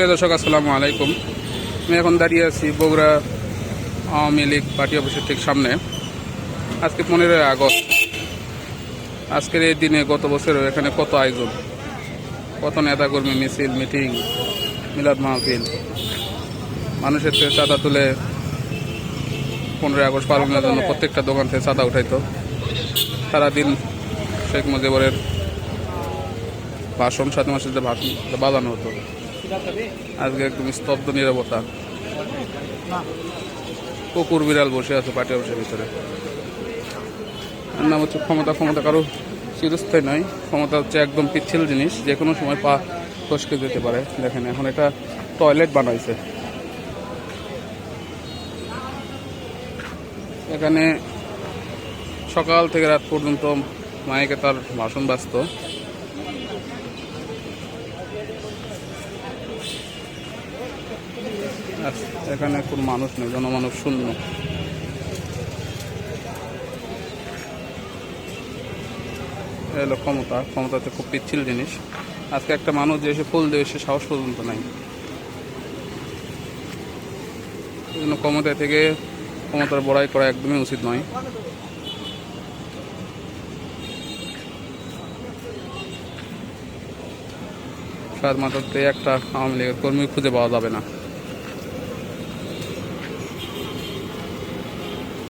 প্রিয় দর্শক, আসসালামু আলাইকুম। আমি এখন দাঁড়িয়ে আছি বগুড়া আওয়ামী লীগ পার্টি অফিসের ঠিক সামনে। আজকে পনেরোই আগস্ট। আজকের এই দিনে গত বছরও এখানে কত আয়োজন? কত নেতাকর্মী মিছিল, মিটিং, মিলাদ মাহফিল? মানুষের থেকে চাঁদা তুলে পনেরোই আগস্ট পালনের জন্য প্রত্যেকটা দোকান থেকে চাঁদা উঠাইতো। সারাদিন শেখ মুজিবরের ভাষণ সাথে মাসের যে ভাষণ বাজানো হতো। আজকে একদম স্তব্ধ নিরবতা কুকুর বিড়াল বসে আছে পার্টি অফিসের ভিতরে। নাম হচ্ছে ক্ষমতা ক্ষমতা কারও চিরস্থায়ী নয়। ক্ষমতা হচ্ছে একদম পিচ্ছিল জিনিস যে কোনো সময় পা ফসকে যেতে পারে। দেখেন, এখন এটা টয়লেট বানাইছে। এখানে সকাল থেকে রাত পর্যন্ত মাইকে তার ভাষণ ব্যস্ত আর এখানে কোনো মানুষ নেই, জনমানব শূন্য। এলো ক্ষমতা ক্ষমতা হচ্ছে খুব পিচ্ছিল জিনিস। আজকে একটা মানুষ যে এসে ফুল দেবে সে সাহস পর্যন্ত নাই। এই ক্ষমতা থেকে ক্ষমতার বড়াই করা একদমই উচিত নয়। সাত মাত্রাতে একটা আওয়ামী লীগের কর্মী খুঁজে পাওয়া যাবে না।